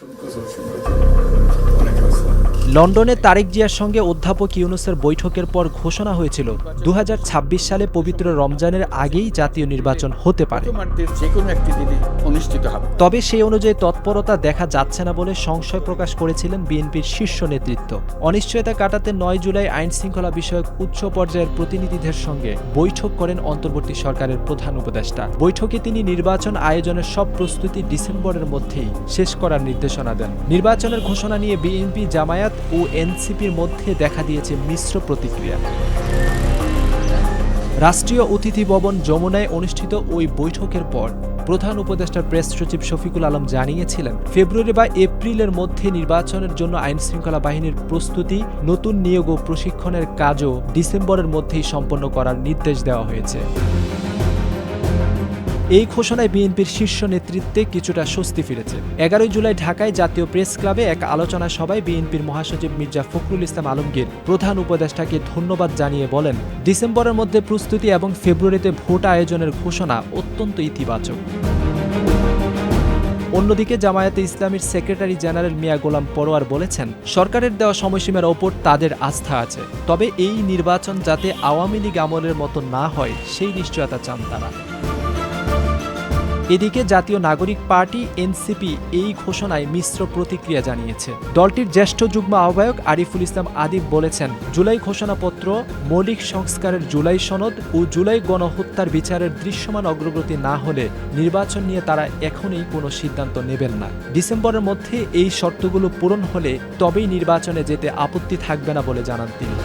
Що ви казав, що লন্ডনে তারেক জিয়ার সঙ্গে অধ্যাপক ইউনুসের বৈঠকের পর ঘোষণা হয়েছিল দু হাজার ছাব্বিশ সালে পবিত্র রমজানের আগেই জাতীয় নির্বাচন হতে পারে। তবে সেই অনুযায়ী তৎপরতা দেখা যাচ্ছে না বলে সংশয় প্রকাশ করেছিলেন বিএনপির শীর্ষ নেতৃত্ব। অনিশ্চয়তা কাটাতে নয় জুলাই আইন শৃঙ্খলা বিষয়ক উচ্চ পর্যায়ের প্রতিনিধিদের সঙ্গে বৈঠক করেন অন্তর্বর্তী সরকারের প্রধান উপদেষ্টা। বৈঠকে তিনি নির্বাচন আয়োজনের সব প্রস্তুতি ডিসেম্বরের মধ্যেই শেষ করার নির্দেশনা দেন। নির্বাচনের ঘোষণা নিয়ে বিএনপি জামায়াত ও এনসিপির মধ্যে দেখা দিয়েছে মিশ্র প্রতিক্রিয়া। রাষ্ট্রীয় অতিথি ভবন যমুনায় অনুষ্ঠিত ওই বৈঠকের পর প্রধান উপদেষ্টার প্রেস সচিব শফিকুল আলম জানিয়েছিলেন, ফেব্রুয়ারি বা এপ্রিলের মধ্যে নির্বাচনের জন্য আইনশৃঙ্খলা বাহিনীর প্রস্তুতি, নতুন নিয়োগ ও প্রশিক্ষণের কাজও ডিসেম্বরের মধ্যেই সম্পন্ন করার নির্দেশ দেওয়া হয়েছে। এই ঘোষণায় বিএনপির শীর্ষ নেতৃত্বে কিছুটা স্বস্তি ফিরেছে। এগারোই জুলাই ঢাকায় জাতীয় প্রেস ক্লাবে এক আলোচনা সভায় বিএনপির মহাসচিব মির্জা ফখরুল ইসলাম আলমগীর প্রধান উপদেষ্টাকে ধন্যবাদ জানিয়ে বলেন, ডিসেম্বরের মধ্যে প্রস্তুতি এবং ফেব্রুয়ারিতে ভোট আয়োজনের ঘোষণা অত্যন্ত ইতিবাচক। অন্যদিকে জামায়াতে ইসলামীর সেক্রেটারি জেনারেল মিয়া গোলাম পরোয়ার বলেছেন, সরকারের দেওয়া সময়সীমার ওপর তাদের আস্থা আছে, তবে এই নির্বাচন যাতে আওয়ামী লীগ আমলের মতো না হয়, সেই নিশ্চয়তা চান তারা। এদিকে জাতীয় নাগরিক পার্টি এনসিপি এই ঘোষণায় মিশ্র প্রতিক্রিয়া জানিয়েছে। দলটির জ্যেষ্ঠ যুগ্ম আহ্বায়ক আরিফুল ইসলাম আদিব বলেছেন, জুলাই ঘোষণাপত্র, মৌলিক সংস্কারের জুলাই সনদ ও জুলাই গণহত্যার বিচারের দৃশ্যমান অগ্রগতি না হলে নির্বাচন নিয়ে তারা এখনই কোনো সিদ্ধান্ত নেবেন না। ডিসেম্বরের মধ্যে এই শর্তগুলো পূরণ হলে তবেই নির্বাচনে যেতে আপত্তি থাকবে না বলে জানান তিনি।